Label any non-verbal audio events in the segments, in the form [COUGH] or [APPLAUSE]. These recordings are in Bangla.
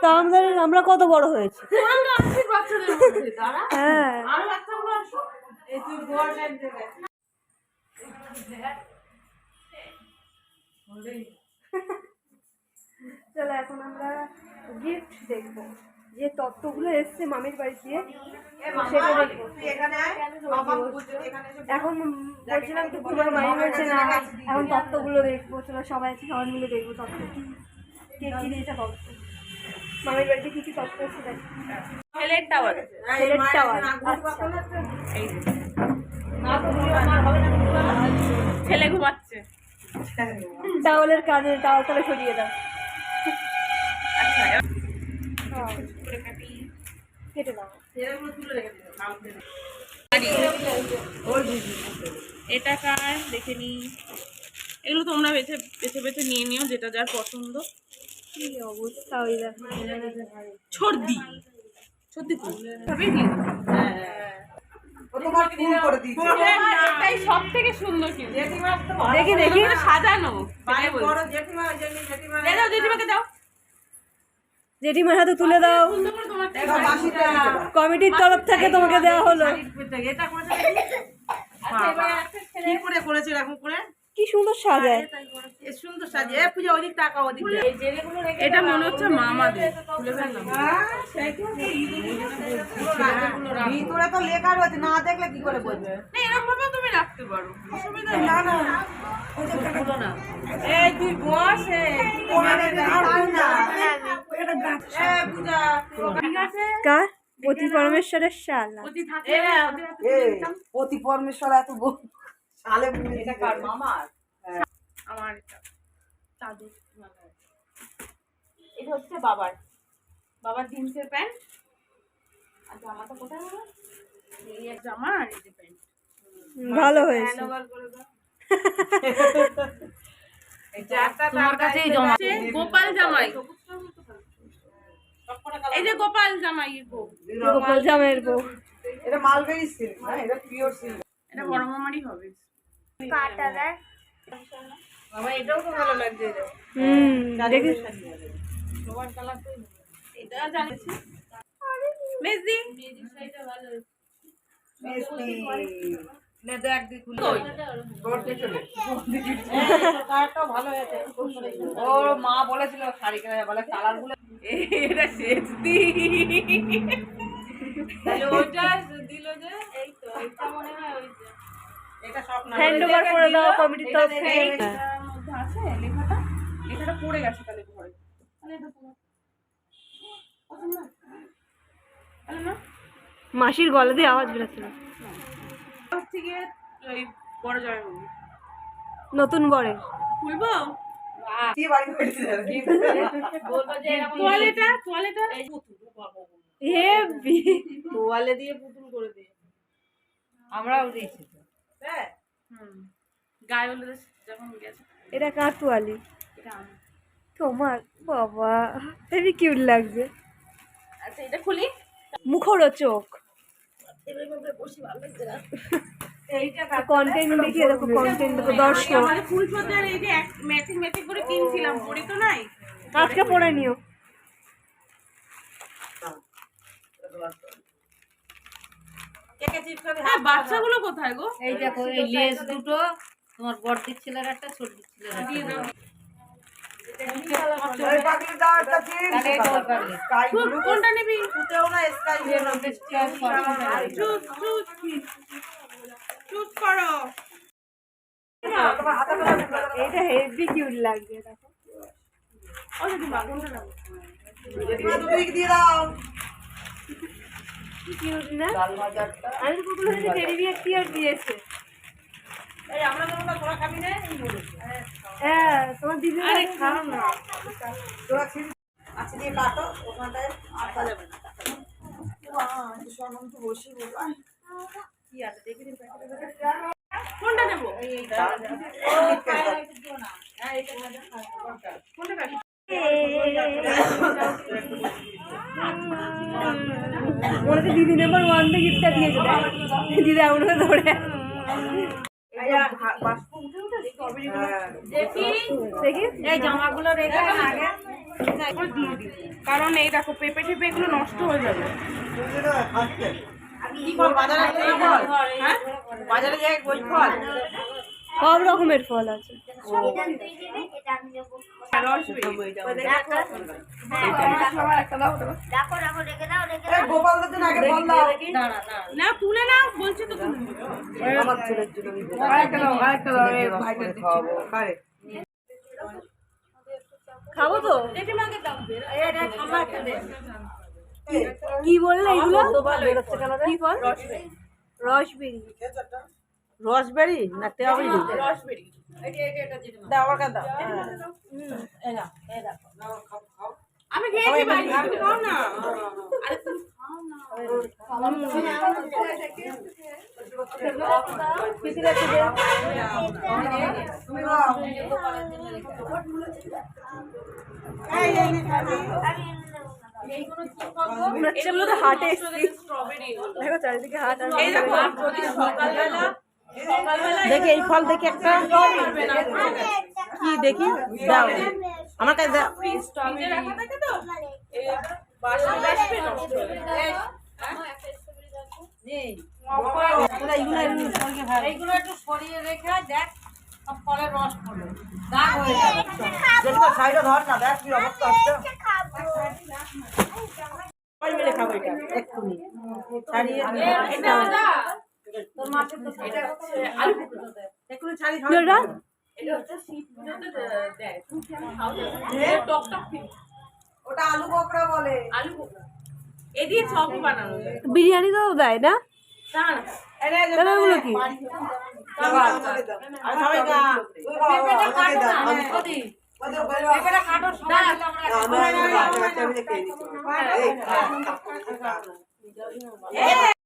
তা আমাদের আমরা কত বড় হয়েছি? হ্যাঁ। চলো এখন আমরা গিফট দেখব। যে তত্ত্বগুলো এসছে মামির বাড়ি দিয়ে সেটা দেখব। এখানে বলছিলাম তো তোমার মামি বলছে না এখন তত্ত্বগুলো দেখব চলো সবাই আছে সবাই মিলে দেখব তত্ত্ব। কি কে কি দিয়েছে তত্ত্ব মামির বাড়িতে কি কি তত্ত্ব এসছে দেখো। Tower tower. ছেলে ঘুমাচ্ছে। টাওয়ালের কাজে টাওয়াল তাহলে সরিয়ে দাও। কাটি কেটে দাও এটা কার? দেখে নি। এগুলো তোমরা বেছে বেছে বেছে নিয়ে নিও যেটা যার পছন্দ। কি অবস্থা ওই সব থেকে সুন্দর দেখি দেখি সাজানো। সেটাই জেঠিমা জেঠিমা দিয়ে দাও দাও। জেঠিমার হাতে তুলে দাও। কমিটির তরফ থেকে তোমাকে দেওয়া হলো। কি করে করেছে এরকম করে? কি সুন্দর সাজায়। সুন্দর সাজিয়ে। এ পূজা ওদিক টাকা ওদিক। এটা মনে হচ্ছে মামাদের। ভিতরে তো লেখা রয়েছে না দেখলে কি করে বলবে? না এরকম ভাবে তুমি রাখতে পারো। অসুবিধা না না। এই তুই বস এই। এ পূজা। ঠিক আছে? কার? পতি পরমেশ্বরের শাল পরমেশ্বর এত এটা কার? মামার? আমার এটা চাদর এটা হচ্ছে বাবার। বাবার জিন্সের প্যান্ট। আর জামাটা কোথায় বাবা? এই এক জামা আর এই যে প্যান্ট। ভালো হয়েছে। [LAUGHS] তোমার কাছেই জমা। গোপাল জামাই। এই যে গোপাল জামাই গোপাল বউ। এটা মালবেরি সিল্ক না? এটা পিওর সিল্ক। এটা বড় মামারই হবে। মামা এটাও তো ভালো লাগছে। হুম দেখি। এটা জানিস মেজদি নে দেখ দি খুলে কই? চলে কারটাও ভালো হয়েছে। ওর মা বলেছিল শাড়ি কেনা বলে কালারগুলো এটা শেষ দি তাহলে দিল যে এই তো এটা মনে হয় ওই যে। এটা সব হ্যান্ড ওভার করে দাও কমিটির তরফ থেকে। মধ্যে আছে লেখাটা? লেখাটা পড়ে গেছে তাহলে ঘরে। তাহলে এটা না? তাহলে না মাসির গলা দিয়ে আওয়াজ বেরোচ্ছিল। হচ্ছে গিয়ে ওই বড় জয় নতুন বরের খুলবো? আমরাও দিয়েছি হ্যাঁ। হুম। গায়ে যখন গেছে। এটা কার তোয়ালি তোমার বাবা হেভি কিউট লাগছে। আচ্ছা এটা খুলি। মুখরোচক। কন্টেন্ট দেখিয়ে দেখো কন্টেন্ট দেখো দর্শক। ফুল সজ্জার এই যে ম্যাচিং ম্যাচিং করে কিনছিলাম পরে তো নাই। আজকে পরে নিও। হ্যাঁ বাচ্চাগুলো কোথায় গো? এই দেখো এই লেস দুটো। তোমার বড়দির ছেলের একটা চিন তাহলে এটা কোনটা নিবি? চুজ করো। হেভি কিউট লাগছে দেখো। কিউট না? আমি তো কুকুর টেডি বিয়ার দিয়েছে এই আমরা যখন তোরা খাবি না হ্যাঁ তোমার দিদি খাও না। আচ্ছা দিয়ে কাটো ওখানটায় আটকা যাবে না। তো বসি বলব কি আছে দেখি কোনটা নেব মনে দিদি নাম্বার ওয়ান থেকে গিফটটা দিয়েছে। দিদি এমন ধরে বাষ্প উঠে উঠে হ্যাঁ। দেখি জামাগুলো রেখে আগে দিয়ে দিই। কারণ এই দেখো পেঁপে টেপে এগুলো নষ্ট হয়ে যাবে। হ্যাঁ? সব রকমের ফল আছে। না তুলে না বলছি তো তুমি আমার ছেলের জন্য খাব তো? কি? বললে এগুলো? কি ফল রসবেরি রসবেরি না টেয়াবেরি রসবেরি দাও দাও। আমি খেয়েছি বাড়ি তুমি খাও না। আরে তুমি খাও নে, দেখো চারিদিকে হাট আর এই দেখো যদি সকালবেলা সকালবেলা দেখি এই ফল দেখি একটা। কি দেখি? দাও। আমার কাছে দাও ফ্রিজে রাখা থাকে তো? এই বাসন আসবে নষ্ট যাবে। নেই। এইগুলো এইগুলো এইগুলো একটু সরিয়ে রেখে দেখ ফলের রস পড়ল। দাগ হয়ে যাবে। সাইডে ধর না দেখ কি অবস্থা হচ্ছে। সবাই মিলে খাব এটা এক্ষুনি ছাড়িয়ে এটা তোর মাছের তো এটা আলু। এক্ষুনি ছাড়িয়ে কি ওটা? এটা হচ্ছে শীত দেয় খাও তো। এটা টক টক খেতে। ওটা আলু বকরা বলে আলু কুমড়ো। এ দিয়ে চপ বানানো যায় বিরিয়ানি তো দেয় না।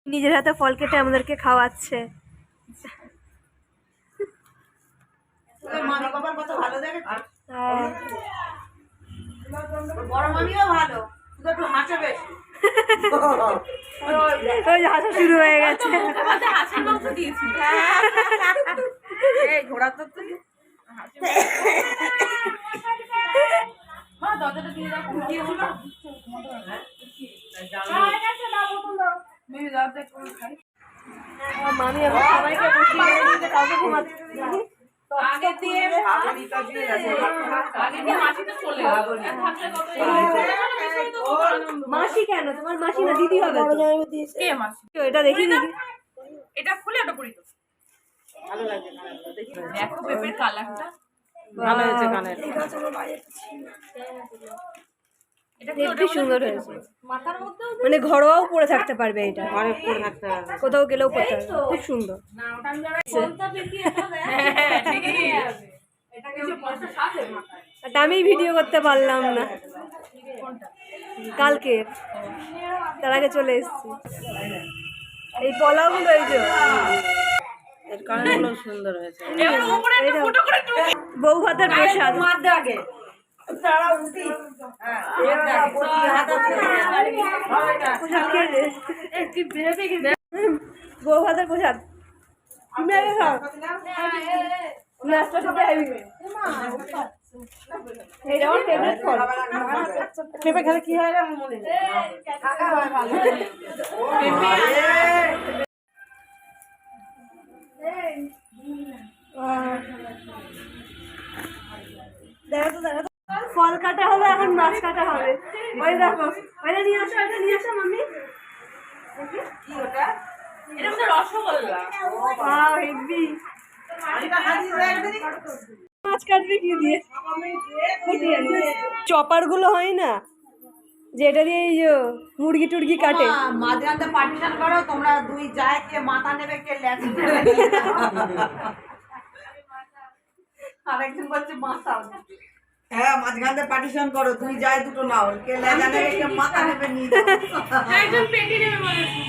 নিজের হাতে ফল কেটে আমাদেরকে খাওয়াচ্ছে মামি বাবার কত ভালো দেখেছিস? হ্যাঁ। বড় মামিও ভালো শুধু একটু হাসে বেশি [LAUGHS] ওই হাসা শুরু হয়ে গেছে এই ঘোড়া তো মামি এখন সবাইকে বসিয়ে কাউকে দিইনি। আগে দিয়ে আগে দিয়ে মাসি তো চলে কেন? তোমার মাসি না দিদি হবে তো। কে মাসি? এটা দেখি দেখি এটা খুলে ওটা পড়ি তো দেখো। পেঁপের কালারটা। ভালো হয়েছে কানের। এটা সুন্দর হয়েছে। মানে ঘরোয়াও পরে থাকতে পারবে এটা। পরে থাকতে হবে কোথাও গেলেও পারবে। খুব সুন্দর। আমি হ্যাঁ ঠিকই এটা কিছু পয়সা সাথে মাথায়? এটা আমি ভিডিও করতে পারলাম না। কালকে। তার আগে চলে এসেছি। এই পলাগুলো এই যে। এর কানগুলো সুন্দর হয়েছে। এবার উপরে একটা এইটা- ফুটো করে টুক বউ ভাতের প্রসাদ আগে। তারা উঠি। বউ ভাতের প্রসাদ খাও নাস্তা পেঁপে খেলে। কি হয় মনে এখন মাছ কাটা হবে। ওই দেখো ওইটা নিয়ে আসো ওইটা নিয়ে আসো মাম্মি। কি ওটা এটা মধ্যে রসগোল্লা। Wow heavy. মাছ কাটবে কি দিয়ে? চপারগুলো হয় না? যেটা দিয়ে এই যে মুরগি টুরগি কাটে। পার্টিশন করো তোমরা দুই যায় কে মাথা নেবে কে ল্যাচ [LAUGHS] আরেকজন বলছে মাথা। হ্যাঁ মাঝখানটা পার্টিশন করো দুই যায় দুটো নাও। কে লেজা নেবে কে মাথা নেবে নিয়ে যাও পেটি নেবে বলেছে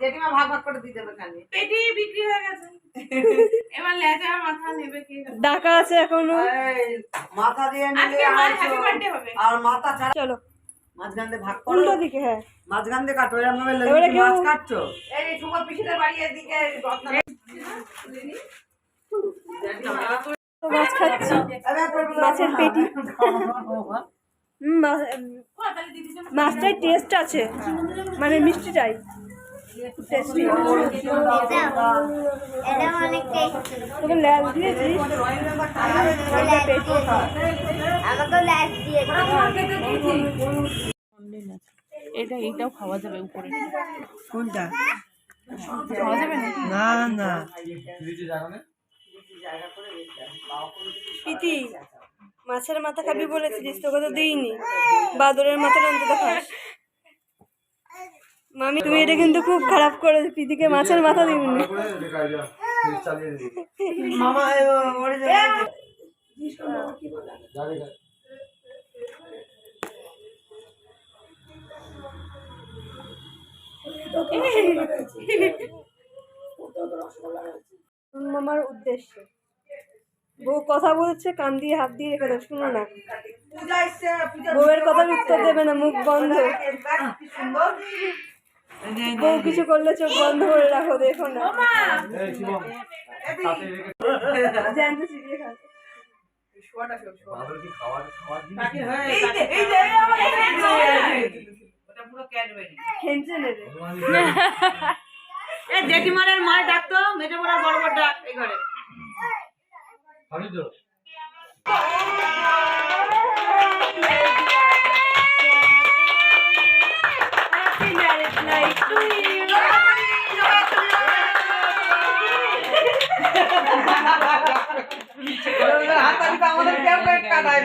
জেঠিমা ভাগ ভাগ করে দিয়ে দেবে খালি। পেটি বিক্রি হয়ে গেছে। এবার লেজা মাথা নেবে কে? ডাকা আছে এখনও। মাথা দিয়ে নিলে আজকে মায়ের আড়াইশো। হ্যাপি বার্থডে হবে। আর মাথা ছাড়া চলো। মাঝখান দিয়ে ভাগ করো। উল্টো দিকে হ্যাঁ। মাঝখান দিয়ে কাটো এরকম ভাবে মাছ কাটছো? এই সুমন পিসিদের বাড়ি এদিকে মাছ খাচ্ছি। মাছের পেটি। হুম, মা- মাছটার টেস্ট আছে। মানে মিষ্টিটাই টেস্টি এটা এইটাও খাওয়া যাবে উপরে। কোনটা? খাওয়া যাবে না না না। প্রীতি মাছের মাথা খাবি বলেছিলিস তোকে তো দিইনি। বাদরের মাথা অন্তত খাস মামি তুমি এটা কিন্তু খুব খারাপ করেছ প্রীতিকে মাছের মাথা দিবনি মামা ওরে মামার উদ্দেশ্যে। বউ কথা বলছে কান দিয়ে হাত দিয়ে রেখে দাও শুনো না। বউয়ের কথা উত্তর দেবে না মুখ বন্ধ। বউ কিছু করলে চোখ বন্ধ করে রাখো দেখো না। জেঠিমারের মায় ডাকতো মেজে বড় বড় বড় ডাক এই ঘরে।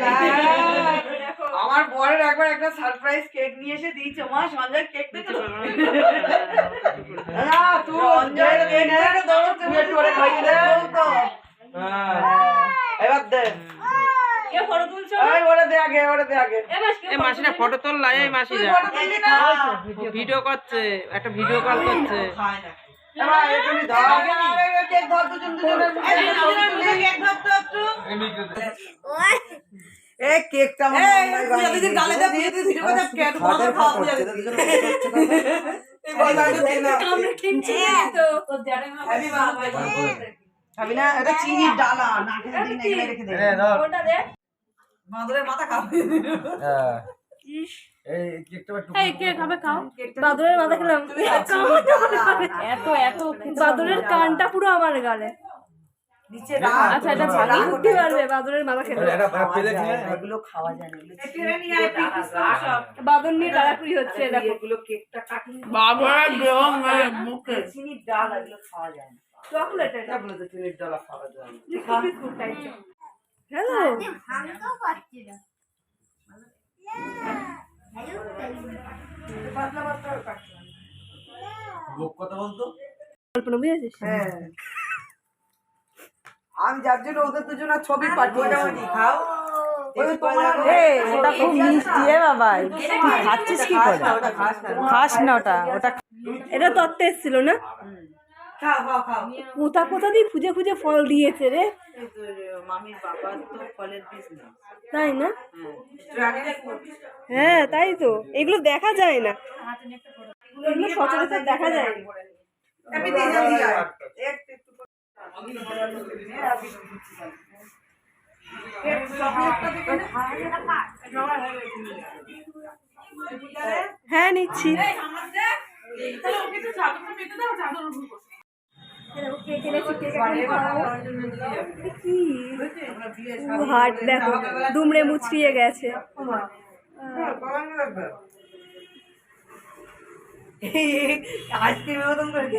না আমার বরের একবার একটা সারপ্রাইজ কেক নিয়ে এসে দিয়েছে। মা সঞ্জয় কেক দিতে না তুই সঞ্জয় কেক নিয়ে একটু খাইয়ে দে। তো এবার দে। ফটো তোল মাসিরা। ফটো তুললি না। ভিডিও করছে একটা ভিডিও কল করছে। কেকটা গালে ভিডিও খাওয়া [LAUGHS] খাবি না এটা চিনির ডালা না খেতে দিন এখানে রেখে দে। ওটা দে। মাদুরের মাথা খাবে। এই কে খাবে খাও বাদরের মাথা খেলাম। এত এত বাদরের কানটা পুরো আমার গালে। নিচে আচ্ছা এটা পারবে বাদরের মাথা খেলে। এগুলো খাওয়া যায় না। বাদর নিয়ে ডাড়াকুড়ি হচ্ছে দেখো। এগুলো কেকটা কাটিং বাবা মুখে। চিনির ডাল এগুলো খাওয়া যায় না। চকলেট এটা। বলে তো চিনির ডাল খাওয়া যায় না হ্যালো ভাঙতেও পারছি না। পাতলা পাতলা কাটছে কল্পনা বুঝেছিস হ্যাঁ। আমি যার জন্য ওদের দুজনের ছবি পাঠিয়েছি। খাও। ওটা খুব মিষ্টি এ বাবা। খাচ্ছিস কি করে? খাস না ওটা। ওটা এটা তত্ত্বে এসেছিল না? কোথা কোথা দিয়ে খুঁজে খুঁজে ফল দিয়েছে রে। মামির বাবা তো ফলের বিজনেস তাই না? হ্যাঁ তাই তো। এগুলো দেখা যায় না। এগুলো সচরাচর দেখা যায় না? হ্যাঁ নিচ্ছি। হাট দেখো দুমড়ে মুচড়িয়ে গেছে মতন করে।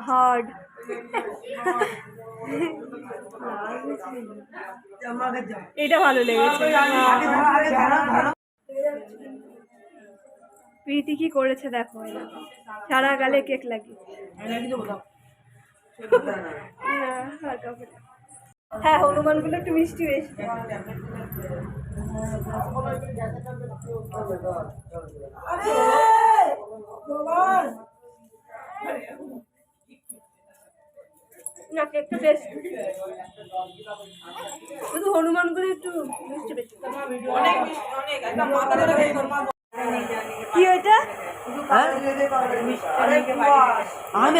হার্ড এটা ভালো। লেগেছে [LAUGHS] প্রীতি কি করেছে দেখো সারা গালে কেক হ্যাঁ, করে। হ্যাঁ হনুমানগুলো একটু মিষ্টি বেশি। না কেকটা বেশ শুধু হনুমানগুলো একটু মিষ্টি বেশি। কি ওইটা হ্যাঁ? আমি